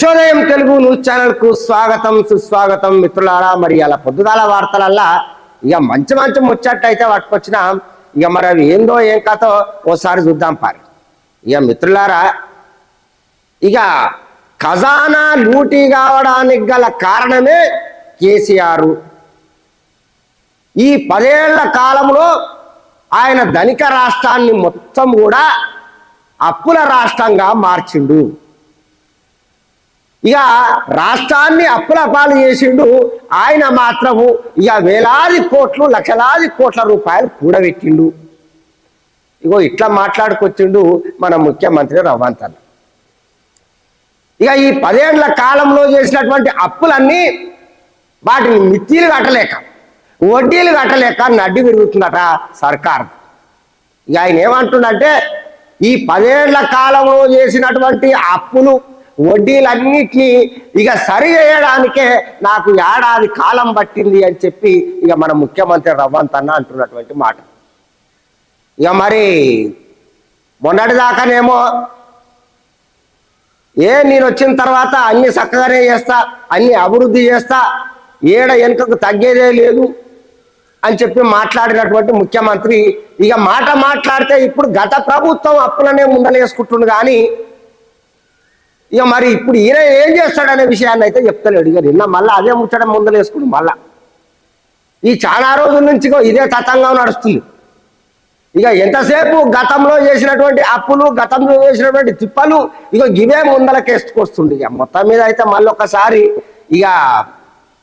ఉషోదయం Telugu news ఛానల్కు స్వాగతం సుస్వాగతం మిత్రులారా. మరి అలా పొద్దుగాల వార్తలల్లా ఇక మంచి మంచి ముచ్చట్టయితే పట్టుకొచ్చిన ఇక మరి అవి ఏందో ఏం కథో ఓసారి చూద్దాం పారి. ఇక మిత్రులారా ఇక ఖజానా లూటీ కావడానికి గల కారణమే కేసీఆర్. ఈ పదేళ్ళ కాలంలో ఆయన ధనిక రాష్ట్రాన్ని మొత్తం కూడా అప్పుల రాష్ట్రంగా మార్చిండు. ఇక రాష్ట్రాన్ని అప్పులపాలు చేసిండు. ఆయన మాత్రము ఇక వేలాది కోట్లు లక్షలాది కోట్ల రూపాయలు కూడబెట్టిండు. ఇగో ఇట్లా మాట్లాడుకొచ్చిండు మన ముఖ్యమంత్రి రవంత్ అన్న ఇక ఈ పదేళ్ళ కాలంలో చేసినటువంటి అప్పులన్నీ వాటిని మిత్తీలు కట్టలేక వడ్డీలు కట్టలేక నడ్డి విరుగుతుందట సర్కార్. ఇక ఆయన ఏమంటుండంటే ఈ పదేళ్ళ కాలంలో చేసినటువంటి అప్పులు వడ్డీలన్నిటినీ ఇక సరి చేయడానికే నాకు ఏడాది కాలం పట్టింది అని చెప్పి ఇక మన ముఖ్యమంత్రి రవ్వంత్ అన్న అంటున్నటువంటి మాట. ఇక మరి మొన్నటిదాకానేమో ఏ నేను వచ్చిన తర్వాత అన్ని చక్కగానే చేస్తా అన్ని అభివృద్ధి చేస్తా ఏడ వెనుకకు తగ్గేదే లేదు అని చెప్పి మాట్లాడినటువంటి ముఖ్యమంత్రి ఇక మాట మాట్లాడితే ఇప్పుడు గత ప్రభుత్వం అప్పులనే ముందలేసుకుంటుండు కానీ ఇక మరి ఇప్పుడు ఈయన ఏం చేస్తాడనే విషయాన్ని అయితే చెప్తలేడు. ఇక నిన్న మళ్ళీ అదే ముచ్చడం ముందలేసుకుని మళ్ళా. ఈ చాలా రోజుల నుంచి ఇగో ఇదే తతంగం నడుస్తుంది. ఇక ఎంతసేపు గతంలో చేసినటువంటి అప్పులు గతంలో చేసినటువంటి తిప్పలు ఇక ఇవే ముందలకేసుకొస్తుంది ఇక మొత్తం మీద అయితే మళ్ళీ ఒకసారి ఇక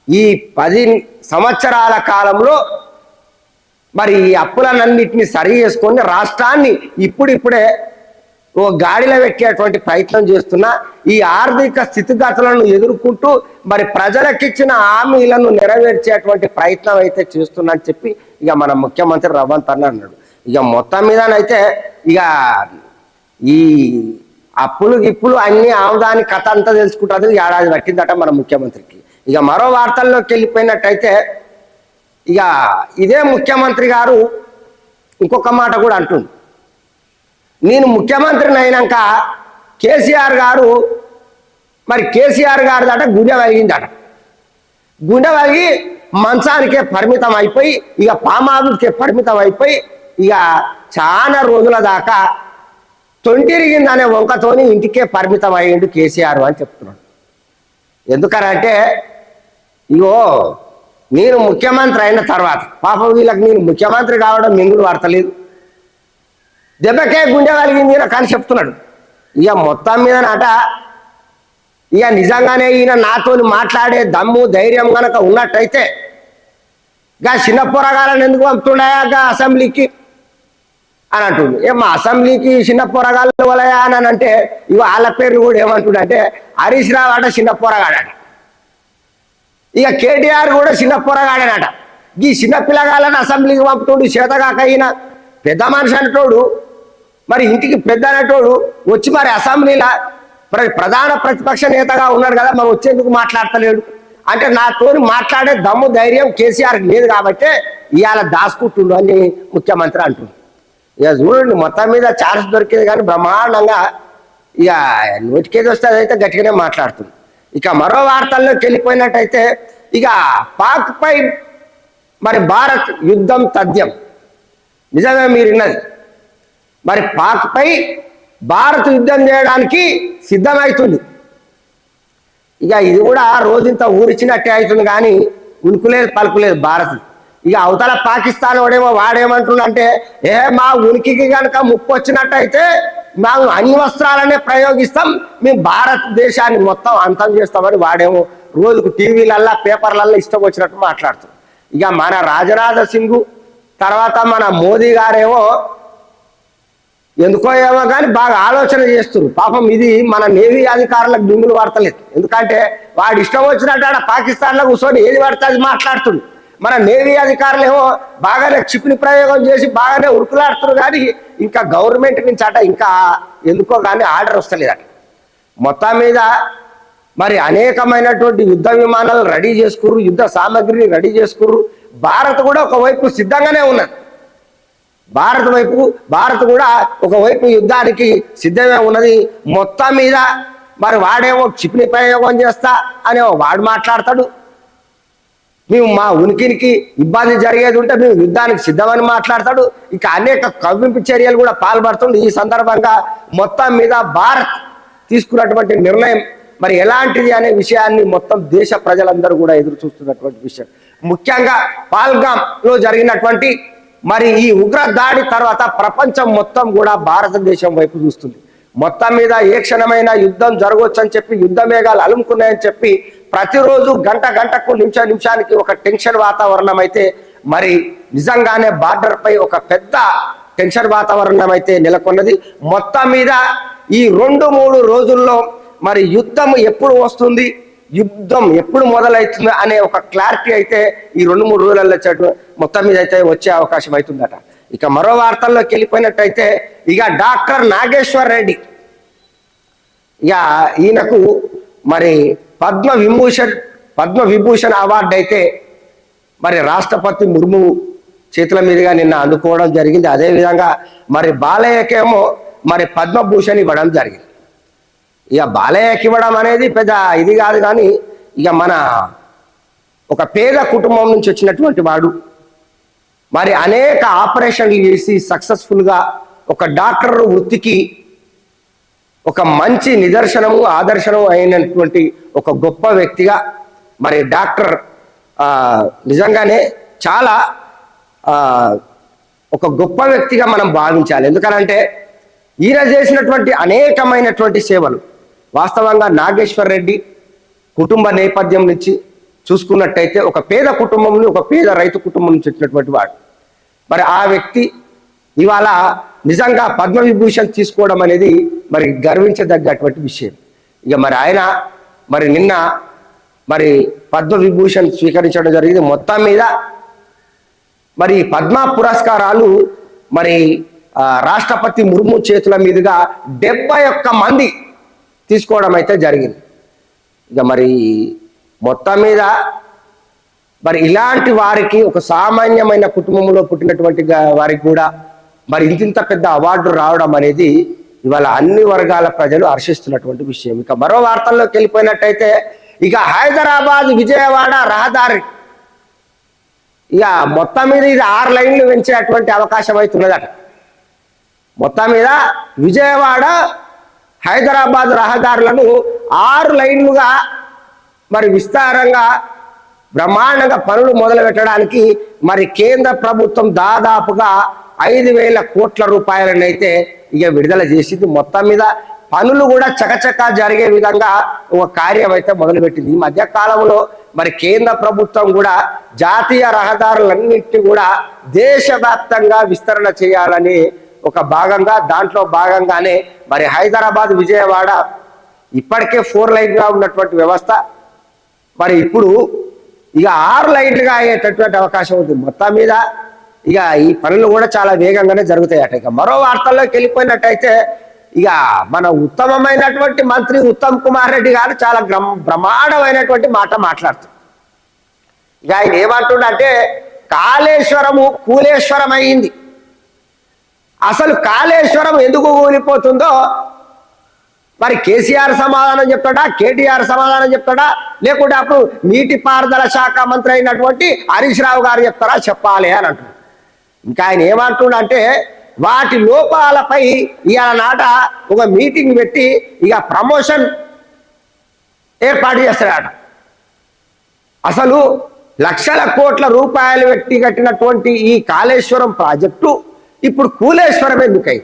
ఈ పది సంవత్సరాల కాలంలో మరి ఈ అప్పులన్నింటినీ సరి చేసుకొని రాష్ట్రాన్ని ఇప్పుడిప్పుడే ఓ గాడిలో పెట్టేటువంటి ప్రయత్నం చేస్తున్నా ఈ ఆర్థిక స్థితిగతులను ఎదుర్కొంటూ మరి ప్రజలకిచ్చిన హామీలను నెరవేర్చేటువంటి ప్రయత్నం అయితే చేస్తున్నా అని చెప్పి ఇక మన ముఖ్యమంత్రి రవంత్ అన్న అన్నాడు. ఇక మొత్తం మీదనైతే ఇక ఈ అప్పులు గిప్పులు అన్ని ఆముదాని కథ అంతా తెలుసుకుంటుంది ఏడాది పట్టిందట మన ముఖ్యమంత్రికి. ఇక మరో వార్తల్లోకి వెళ్ళిపోయినట్టయితే ఇక ఇదే ముఖ్యమంత్రి గారు ఇంకొక మాట కూడా అంటుంది నేను ముఖ్యమంత్రిని అయినాక కేసీఆర్ గారు మరి కేసీఆర్ గారి దాట గుండె వలిగిందట. గుండె వలిగి మంచానికే పరిమితం అయిపోయి ఇక పామాదుకే పరిమితం అయిపోయి ఇక చాలా రోజుల దాకా తొంటిరిగిందనే వంకతోని ఇంటికే పరిమితం అయ్యిండు కేసీఆర్ అని చెప్తున్నాడు. ఎందుకనంటే ఇగో నేను ముఖ్యమంత్రి అయిన తర్వాత పాపం వీళ్ళకి నేను ముఖ్యమంత్రి కావడం మింగులు పడతలేదు దెబ్బకే గుండె కలిగింది ఈయన కానీ చెప్తున్నాడు. ఇక మొత్తం మీద నాట ఇక నిజంగానే ఈయన నాతోని మాట్లాడే దమ్ము ధైర్యం కనుక ఉన్నట్టయితే గా చిన్న పొరగాలను ఎందుకు పంపుతున్నాయా గా అసెంబ్లీకి? అని అంటుంది ఏ మా అసెంబ్లీకి చిన్న పొరగాళ్ళు వలయా అని అంటే ఇవి వాళ్ళ పేర్లు కూడా ఏమంటుండంటే హరీష్ రావు అట చిన్న పొరగాడట. ఇక కేటీఆర్ కూడా చిన్న పొరగాడనట. ఈ చిన్న పిల్లగాళ్ళని అసెంబ్లీకి పంపుతుండు చేతగాక ఈయన. పెద్ద మనిషి అనేటోడు మరి ఇంటికి పెద్ద అనేటోడు వచ్చి మరి అసెంబ్లీలో మరి ప్రధాన ప్రతిపక్ష నేతగా ఉన్నాడు కదా మరి వచ్చేందుకు మాట్లాడతలేడు. అంటే నాతోని మాట్లాడే దమ్ము ధైర్యం కేసీఆర్ లేదు కాబట్టి ఇవాళ దాచుకుంటుండు అని ముఖ్యమంత్రి అంటుంది ఇక చూడండి మొత్తం మీద ఛాన్స్ దొరికేది కానీ బ్రహ్మాండంగా ఇక నోటికేది వస్తే అదైతే గట్టిగానే మాట్లాడుతుంది. ఇక మరో వార్తల్లోకి వెళ్ళిపోయినట్టయితే ఇక పాక్ పై మరి భారత్ యుద్ధం తథ్యం. నిజంగా మీరు విన్నది? మరి పాక్ పై భారత్ యుద్ధం చేయడానికి సిద్ధమవుతుంది ఇక ఇది కూడా రోజంత ఊరిచినట్టే అవుతుంది కానీ ఉనుకులేదు పలుకులేదు భారత్. ఇక అవతల పాకిస్తాన్ వాడేమో వాడేమంటుండంటే ఏ మా ఉనికికి కనుక ముప్పు వచ్చినట్టయితే మేము అన్ని వస్త్రాలనే ప్రయోగిస్తాం మేము భారతదేశాన్ని మొత్తం అంతం చేస్తామని వాడేమో రోజుకు టీవీలల్లా పేపర్లల్లా ఇష్టం వచ్చినట్టు మాట్లాడుతాం ఇక మన రాజనాథ సింగ్ తర్వాత మన మోదీ గారేమో ఎందుకో ఏమో కానీ బాగా ఆలోచన చేస్తున్నారు. పాపం ఇది మన నేవీ అధికారులకు డింగులు పడతలేదు. ఎందుకంటే వాడు ఇష్టం వచ్చినట్టు ఆడ పాకిస్తాన్లో కూర్చొని ఏది పడితే అది మాట్లాడుతుంది మన నేవీ అధికారులు ఏమో బాగానే క్షిపణి ప్రయోగం చేసి బాగానే ఉరుకులాడుతున్నారు కానీ ఇంకా గవర్నమెంట్ నుంచి అట ఇంకా ఎందుకో కానీ ఆర్డర్ వస్తలేదట మొత్తం మీద మరి అనేకమైనటువంటి యుద్ధ విమానాలు రెడీ చేసుకుర్రు యుద్ధ సామాగ్రిని రెడీ చేసుకుర్రు. భారత్ కూడా ఒకవైపు సిద్ధంగానే ఉన్నది. భారత్ వైపు భారత్ కూడా ఒకవైపు యుద్ధానికి సిద్ధమే ఉన్నది. మొత్తం మీద మరి వాడేమో క్షిపణి ప్రయోగం చేస్తా అని వాడు మాట్లాడతాడు. మేము మా ఉనికినికి ఇబ్బంది జరిగేది ఉంటే మేము యుద్ధానికి సిద్ధమని మాట్లాడతాడు. ఇక అనేక కవ్వింపు చర్యలు కూడా పాల్పడుతుండు ఈ సందర్భంగా మొత్తం మీద భారత్ తీసుకున్నటువంటి నిర్ణయం మరి ఎలాంటిది అనే విషయాన్ని మొత్తం దేశ ప్రజలందరూ కూడా ఎదురు చూస్తున్నటువంటి విషయం. ముఖ్యంగా పాల్గామ్లో జరిగినటువంటి మరి ఈ ఉగ్ర దాడి తర్వాత ప్రపంచం మొత్తం కూడా భారతదేశం వైపు చూస్తుంది. మొత్తం మీద ఏ క్షణమైన యుద్ధం జరగవచ్చు అని చెప్పి యుద్ధ మేఘాలు అలుముకున్నాయని చెప్పి ప్రతిరోజు గంట గంటకు నిమిష నిమిషానికి ఒక టెన్షన్ వాతావరణం అయితే మరి నిజంగానే బార్డర్ పై ఒక పెద్ద టెన్షన్ వాతావరణం అయితే నెలకొన్నది. మొత్తం మీద ఈ రెండు మూడు రోజుల్లో మరి యుద్ధం ఎప్పుడు వస్తుంది? యుద్ధం ఎప్పుడు మొదలవుతుంది అనే ఒక క్లారిటీ అయితే ఈ రెండు మూడు రోజులలో చెట్టు మొత్తం మీద అయితే వచ్చే అవకాశం అవుతుందట. ఇక మరో వార్తల్లోకి వెళ్ళిపోయినట్టయితే ఇక డాక్టర్ నాగేశ్వర్ రెడ్డి. ఇక ఈయనకు మరి పద్మ విభూషణ్ పద్మ విభూషణ్ అవార్డు అయితే మరి రాష్ట్రపతి ముర్ము చేతుల మీదుగా నిన్న అందుకోవడం జరిగింది. అదేవిధంగా మరి బాలయ్యకేమో మరి పద్మభూషణ్ ఇవ్వడం జరిగింది. ఇక బాలయ్యకి ఇవ్వడం అనేది పెద్ద ఇది కాదు కానీ ఇక మన ఒక పేద కుటుంబం నుంచి వచ్చినటువంటి వాడు. మరి అనేక ఆపరేషన్లు చేసి సక్సెస్ఫుల్గా ఒక డాక్టర్ వృత్తికి ఒక మంచి నిదర్శనము ఆదర్శనం అయినటువంటి ఒక గొప్ప వ్యక్తిగా మరి డాక్టర్ నిజంగానే చాలా ఒక గొప్ప వ్యక్తిగా మనం భావించాలి. ఎందుకనంటే ఈయన చేసినటువంటి అనేకమైనటువంటి సేవలు వాస్తవంగా నాగేశ్వర్ రెడ్డి కుటుంబ నేపథ్యం నుంచి చూసుకున్నట్టయితే ఒక పేద కుటుంబం ఒక పేద రైతు కుటుంబం నుంచి వచ్చినటువంటి వాడు. మరి ఆ వ్యక్తి ఇవాళ నిజంగా పద్మవిభూషణ్ తీసుకోవడం అనేది మరి గర్వించదగ్గటువంటి విషయం. ఇక మరి ఆయన మరి నిన్న మరి పద్మవిభూషణ్ స్వీకరించడం జరిగింది మొత్తం మీద. మరి పద్మ పురస్కారాలు మరి రాష్ట్రపతి ముర్ము చేతుల మీదుగా డెబ్బై ఒక్క మంది తీసుకోవడం అయితే జరిగింది. ఇక మరి మొత్తం మీద మరి ఇలాంటి వారికి ఒక సామాన్యమైన కుటుంబంలో పుట్టినటువంటి వారికి కూడా మరి ఇంతింత పెద్ద అవార్డు రావడం అనేది ఇవాళ అన్ని వర్గాల ప్రజలు హర్షిస్తున్నటువంటి విషయం. ఇక మరో వార్తల్లోకి వెళ్ళిపోయినట్టయితే ఇక హైదరాబాద్ విజయవాడ రహదారి. ఇక మొత్తం మీద ఇది ఆరు లైన్లు పెంచేటువంటి అవకాశం అవుతున్నదట మొత్తం మీద విజయవాడ హైదరాబాద్ రహదారులను ఆరు లైన్లుగా మరి విస్తారంగా బ్రహ్మాండంగా పనులు మొదలు పెట్టడానికి మరి కేంద్ర ప్రభుత్వం దాదాపుగా ఐదు వేల కోట్ల రూపాయలను అయితే ఇక విడుదల చేసింది. మొత్తం మీద పనులు కూడా చకచకా జరిగే విధంగా ఒక కార్యం అయితే మొదలుపెట్టింది. ఈ మధ్య కాలంలో మరి కేంద్ర ప్రభుత్వం కూడా జాతీయ రహదారులన్నింటినీ కూడా దేశవ్యాప్తంగా విస్తరణ చేయాలని ఒక భాగంగా దాంట్లో భాగంగానే మరి హైదరాబాద్ విజయవాడ ఇప్పటికే ఫోర్ లైన్గా ఉన్నటువంటి వ్యవస్థ. మరి ఇప్పుడు ఇక ఆరు లైన్లుగా అయ్యేటటువంటి అవకాశం ఉంది. మొత్తం మీద ఇక ఈ పనులు కూడా చాలా వేగంగానే జరుగుతాయట. ఇక మరో వార్తల్లోకి వెళ్ళిపోయినట్టయితే ఇక మన ఉత్తమమైనటువంటి మంత్రి ఉత్తమ్ కుమార్ రెడ్డి గారు చాలా బ్రహ్మాండమైనటువంటి మాట మాట్లాడుతారు ఇక ఆయన ఏమంటుండంటే కాళేశ్వరము కూలేశ్వరం అయింది అసలు కాళేశ్వరం ఎందుకు కూలిపోతుందో మరి కేసీఆర్ సమాధానం చెప్తాడా? కేటీఆర్ సమాధానం చెప్తాడా? లేకుంటే అప్పుడు నీటిపారుదల శాఖ మంత్రి అయినటువంటి హరీష్ రావు గారు చెప్తారా? చెప్పాలి అని అంటున్నాడు ఇంకా ఆయన ఏమంటుండంటే వాటి లోపాలపై ఇవాళ నాట ఒక మీటింగ్ పెట్టి ఇక ప్రమోషన్ ఏర్పాటు చేస్తాడట అసలు లక్షల కోట్ల రూపాయలు పెట్టి కట్టినటువంటి ఈ కాళేశ్వరం ప్రాజెక్టు ఇప్పుడు కూలేశ్వరం ఎందుకై?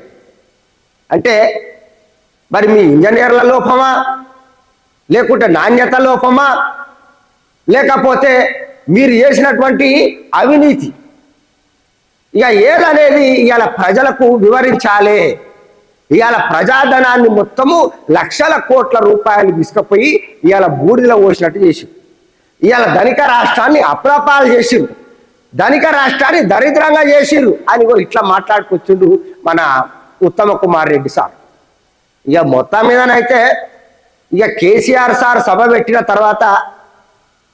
అంటే మరి మీ ఇంజనీర్ల లోపమా? లేకుంటే నాణ్యత లోపమా? లేకపోతే మీరు చేసినటువంటి అవినీతి. ఇక ఏదనేది ఇవాళ ప్రజలకు వివరించాలి. ఇవాళ ప్రజాధనాన్ని మొత్తము లక్షల కోట్ల రూపాయలు తీసుకుపోయి ఇవాళ బూడిదలో పోసినట్టు చేసి ఇవాళ ధనిక రాష్ట్రాన్ని అప్రపాలు చేసిండ్రు. ధనిక రాష్ట్రాన్ని దరిద్రంగా చేసిర్రు అని కూడా ఇట్లా మాట్లాడుకొచ్చిండు మన ఉత్తమ కుమార్ రెడ్డి సార్. ఇక మొత్తం మీదనైతే ఇక కేసీఆర్ సార్ సభ పెట్టిన తర్వాత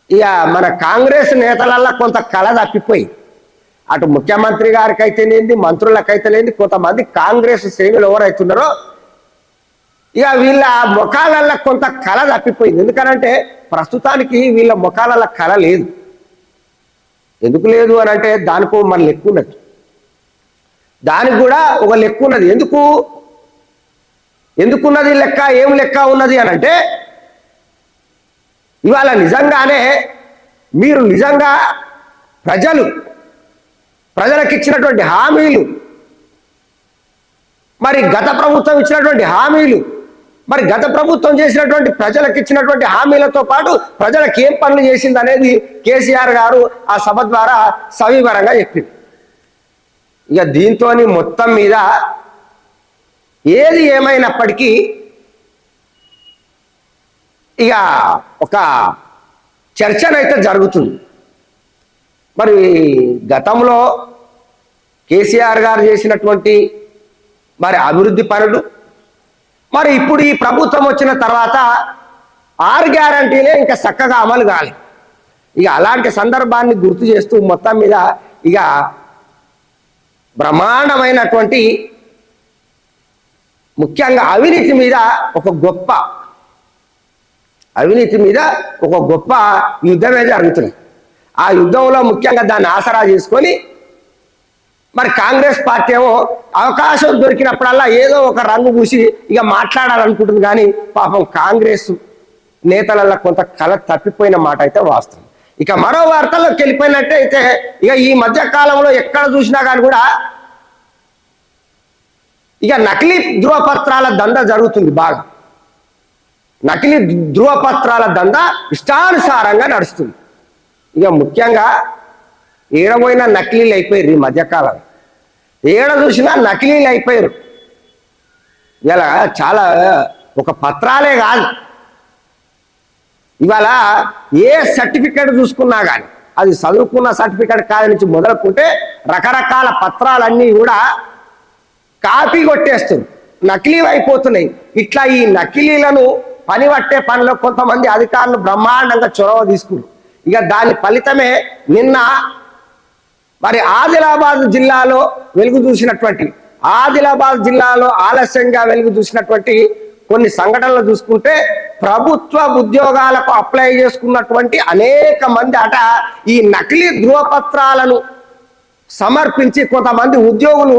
ఇక మన కాంగ్రెస్ నేతలల్లో కొంత కళ తప్పిపోయి. అటు ముఖ్యమంత్రి గారికి అయితేనేంది మంత్రులకైతేనేంది కొంతమంది కాంగ్రెస్ శ్రేణులు ఎవరైతున్నారో ఇక వీళ్ళ ముఖాలల్లో కొంత కళ తప్పిపోయింది. ఎందుకనంటే ప్రస్తుతానికి వీళ్ళ ముఖాలల్లో కళ లేదు. ఎందుకు లేదు అని అంటే దానికో మన లెక్క ఉన్నది. దానికి కూడా ఒక లెక్క ఉన్నది. ఎందుకు? ఎందుకున్నది లెక్క? ఏం లెక్క ఉన్నది అని అంటే ఇవాళ నిజంగానే మీరు నిజంగా ప్రజలు ప్రజలకు ఇచ్చినటువంటి హామీలు మరి గత ప్రభుత్వం ఇచ్చినటువంటి హామీలు మరి గత ప్రభుత్వం చేసినటువంటి ప్రజలకు ఇచ్చినటువంటి హామీలతో పాటు ప్రజలకు ఏం పనులు చేసింది అనేది కేసీఆర్ గారు ఆ సభ ద్వారా సవివరంగా చెప్పింది. ఇక దీంతో మొత్తం మీద ఏది ఏమైనప్పటికీ ఇక ఒక చర్చనైతే జరుగుతుంది. మరి గతంలో కేసీఆర్ గారు చేసినటువంటి మరి అభివృద్ధి పనులు మరి ఇప్పుడు ఈ ప్రభుత్వం వచ్చిన తర్వాత ఆరు గ్యారంటీలే ఇంకా చక్కగా అమలు కాలి. ఇక అలాంటి సందర్భాన్ని గుర్తు చేస్తూ మొత్తం మీద ఇక బ్రహ్మాండమైనటువంటి ముఖ్యంగా అవినీతి మీద ఒక గొప్ప అవినీతి మీద ఒక గొప్ప యుద్ధమే జరుగుతుంది. ఆ యుద్ధంలో ముఖ్యంగా దాన్ని ఆసరా చేసుకొని మరి కాంగ్రెస్ పార్టీ ఏమో అవకాశం దొరికినప్పుడల్లా ఏదో ఒక రంగు పూసి ఇక మాట్లాడాలనుకుంటుంది కానీ పాపం కాంగ్రెస్ నేతలలో కొంత కళ తప్పిపోయిన మాట అయితే వాస్తవం. ఇక మరో వార్తల్లోకి వెళ్ళిపోయినట్టే అయితే ఇక ఈ మధ్య కాలంలో ఎక్కడ చూసినా కానీ కూడా ఇక నకిలీ ధృవపత్రాల దంద జరుగుతుంది బాగా. నకిలీ ధృవపత్రాల దంద ఇష్టానుసారంగా నడుస్తుంది. ఇక ముఖ్యంగా ఏడబోయిన నకిలీలు అయిపోయారు ఈ మధ్యకాలం ఏడ చూసినా నకిలీలు అయిపోయారు. ఇలా చాలా ఒక పత్రాలే కాదు. ఇవాళ ఏ సర్టిఫికేట్ చూసుకున్నా కానీ అది చదువుకున్న సర్టిఫికేట్ కాదు నుంచి మొదలుకుంటే రకరకాల పత్రాలన్నీ కూడా కాపీ కొట్టేస్తుంది. నకిలీ అయిపోతున్నాయి. ఇట్లా ఈ నకిలీలను పని పట్టే పనిలో కొంతమంది అధికారులు బ్రహ్మాండంగా చొరవ తీసుకున్నారు. ఇక దాని ఫలితమే నిన్న మరి ఆదిలాబాద్ జిల్లాలో వెలుగు చూసినటువంటి ఆదిలాబాద్ జిల్లాలో ఆలస్యంగా వెలుగు చూసినటువంటి కొన్ని సంఘటనలు చూసుకుంటే ప్రభుత్వ ఉద్యోగాలకు అప్లై చేసుకున్నటువంటి అనేక మంది అట ఈ నకిలీ ధృవపత్రాలను సమర్పించి కొంతమంది ఉద్యోగులు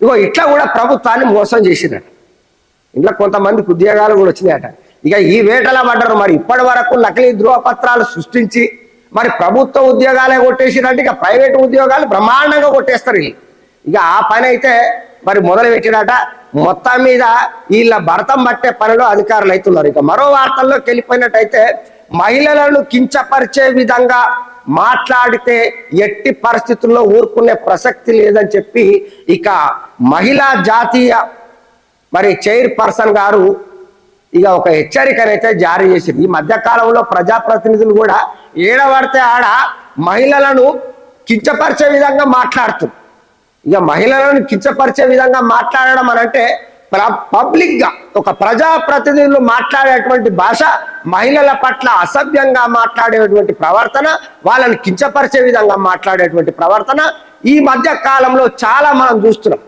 ఇగో ఇట్లా కూడా ప్రభుత్వాన్ని మోసం చేసినట ఇంట్లో కొంతమందికి ఉద్యోగాలు కూడా వచ్చినాయట. ఇక ఈ వేటలా పడ్డారు మరి ఇప్పటి వరకు నకిలీ ధృవపత్రాలు సృష్టించి మరి ప్రభుత్వ ఉద్యోగాలే కొట్టేసినట్టు ఇక ప్రైవేట్ ఉద్యోగాలు బ్రహ్మాండంగా కొట్టేస్తారు ఇక ఆ పని అయితే మరి మొదలు పెట్టినట మొత్తం మీద వీళ్ళ భరతం పట్టే పనిలో అధికారులు అవుతున్నారు. ఇక మరో వార్తల్లోకి వెళ్ళిపోయినట్టయితే మహిళలను కించపరిచే విధంగా మాట్లాడితే ఎట్టి పరిస్థితుల్లో ఊరుకునే ప్రసక్తి లేదని చెప్పి ఇక మహిళా జాతీయ మరి చైర్ పర్సన్ గారు ఇక ఒక హెచ్చరికనైతే జారీ చేసింది. ఈ మధ్యకాలంలో ప్రజాప్రతినిధులు కూడా ఏడబడితే ఆడ మహిళలను కించపరిచే విధంగా మాట్లాడుతుంది. ఇక మహిళలను కించపరిచే విధంగా మాట్లాడడం అని అంటే పబ్లిక్గా ఒక ప్రజాప్రతినిధులు మాట్లాడేటువంటి భాష మహిళల పట్ల అసభ్యంగా మాట్లాడేటువంటి ప్రవర్తన వాళ్ళని కించపరిచే విధంగా మాట్లాడేటువంటి ప్రవర్తన ఈ మధ్య కాలంలో చాలా మనం చూస్తున్నాం.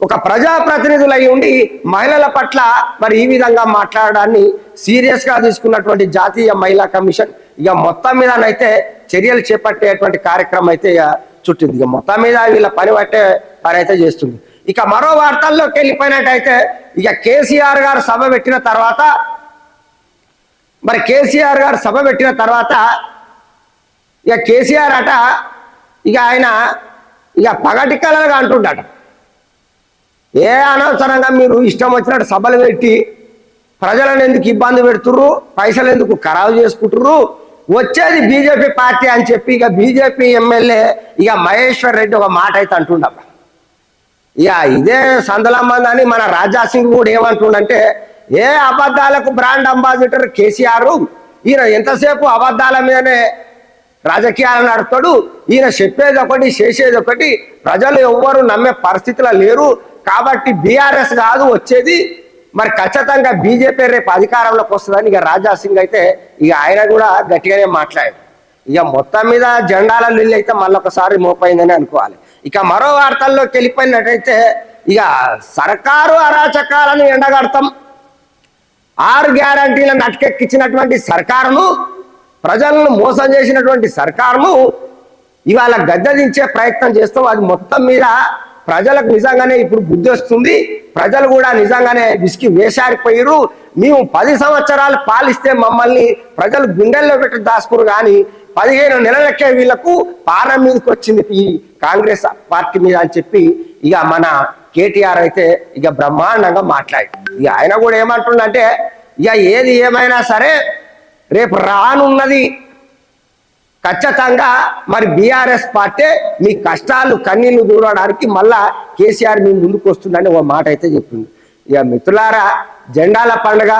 ఒక ప్రజాప్రతినిధులు అయి ఉండి మహిళల పట్ల మరి ఈ విధంగా మాట్లాడడాన్ని సీరియస్గా తీసుకున్నటువంటి జాతీయ మహిళా కమిషన్ ఇక మొత్తం మీదనైతే చర్యలు చేపట్టేటువంటి కార్యక్రమం అయితే ఇక చుట్టింది. ఇక మొత్తం మీద వీళ్ళ పని పట్టే పని అయితే చేస్తుంది. ఇక మరో వార్తల్లోకి వెళ్ళిపోయినట్టయితే ఇక కేసీఆర్ గారు సభ పెట్టిన తర్వాత మరి కేసీఆర్ గారు సభ పెట్టిన తర్వాత ఇక కేసీఆర్ అట ఇక ఆయన ఇక పగటి కళలుగా అంటుండట. ఏ అనవసరంగా మీరు ఇష్టం వచ్చినట్టు సభలు పెట్టి ప్రజలను ఎందుకు ఇబ్బంది పెడుతుర్రు పైసలు ఎందుకు ఖరాబు చేసుకుంటుర్రు వచ్చేది బీజేపీ పార్టీ అని చెప్పి ఇక బీజేపీ ఎమ్మెల్యే ఇక మహేశ్వర్ రెడ్డి ఒక మాట అయితే అంటుండబ్బా. ఇక ఇదే సందలమ్మంది అని మన రాజా సింగ్ కూడా ఏమంటుండంటే ఏ అబద్ధాలకు బ్రాండ్ అంబాసిడర్ కేసీఆర్? ఈయన ఎంతసేపు అబద్ధాల మీదనే రాజకీయాలు నడుపుతాడు? ఈయన చెప్పేది ఒకటి చేసేది ఒకటి. ప్రజలు ఎవ్వరు నమ్మే పరిస్థితిలో లేరు. కాబట్టి బీఆర్ఎస్ కాదు వచ్చేది మరి ఖచ్చితంగా బీజేపీ రేపు అధికారంలోకి వస్తుందని ఇక రాజా సింగ్ అయితే ఇక ఆయన కూడా గట్టిగానే మాట్లాడాడు ఇక మొత్తం మీద జెండాల నీళ్ళు అయితే మళ్ళొకసారి మోపైందని అనుకోవాలి. ఇక మరో వార్తల్లోకి వెళ్ళిపోయినట్టయితే ఇక సర్కారు అరాచకాలను ఎండగడతాం. ఆరు గ్యారంటీలను అటకెక్కించినటువంటి సర్కారును ప్రజలను మోసం చేసినటువంటి సర్కారును ఇవాళ గద్దెదించే ప్రయత్నం చేస్తాం. అది మొత్తం మీద ప్రజలకు నిజంగానే ఇప్పుడు బుద్ధి వస్తుంది. ప్రజలు కూడా నిజంగానే విసికి వేసారిపోయారు మేము పది సంవత్సరాలు పాలిస్తే మమ్మల్ని ప్రజలు గుండెల్లో పెట్టి దాసుకురు కానీ పదిహేను నెలలకే వీళ్ళకు పారం మీదకి వచ్చింది ఈ కాంగ్రెస్ పార్టీ మీద అని చెప్పి ఇక మన కేటీఆర్ అయితే ఇక బ్రహ్మాండంగా మాట్లాడి. ఇక ఆయన కూడా ఏమంటుండంటే ఇక ఏది ఏమైనా సరే రేపు రానున్నది ఖచ్చితంగా మరి బీఆర్ఎస్ పార్టీ మీ కష్టాలు కన్నీళ్ళు దూరడానికి మళ్ళా కేసీఆర్ మీ ముందుకు వస్తుందని ఒక మాట అయితే చెప్పింది. ఇక మిత్రులారా జెండాల పండుగ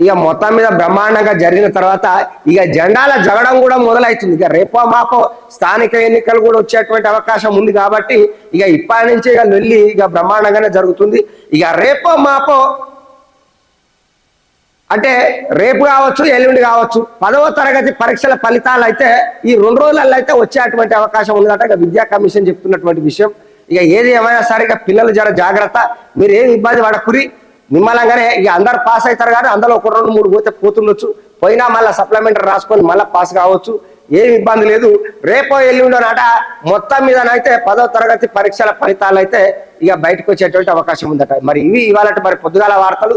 ఇక మొత్తం మీద బ్రహ్మాండంగా జరిగిన తర్వాత ఇక జెండాల జగడం కూడా మొదలవుతుంది. ఇక రేపో మాపో స్థానిక ఎన్నికలు కూడా వచ్చేటువంటి అవకాశం ఉంది కాబట్టి ఇక ఇప్పటి నుంచి ఇక వెళ్ళి ఇక బ్రహ్మాండంగానే జరుగుతుంది. ఇక రేపో మాపో అంటే రేపు కావచ్చు ఎల్లుండి కావచ్చు పదవ తరగతి పరీక్షల ఫలితాలు అయితే ఈ రెండు రోజులలో అయితే వచ్చేటువంటి అవకాశం ఉందట ఇక విద్యా కమిషన్ చెప్తున్నటువంటి విషయం. ఇక ఏది ఏమైనా సరే ఇక పిల్లలు జర జాగ్రత్త. మీరు ఏమి ఇబ్బంది పడకురి. నిమ్మలంగానే ఇక అందరు పాస్ అవుతారు కానీ అందులో ఒక రెండు మూడు పోతే పోతుండొచ్చు. పోయినా మళ్ళీ సప్లిమెంటరీ రాసుకొని మళ్ళీ పాస్ కావచ్చు. ఏమి ఇబ్బంది లేదు. రేపో ఎల్లుండో నాట మొత్తం మీదనైతే పదో తరగతి పరీక్షల ఫలితాలు అయితే ఇక బయటకు వచ్చేటువంటి అవకాశం ఉందట. మరి ఇవి ఇవాళ మరి పొద్దుగాల వార్తలు.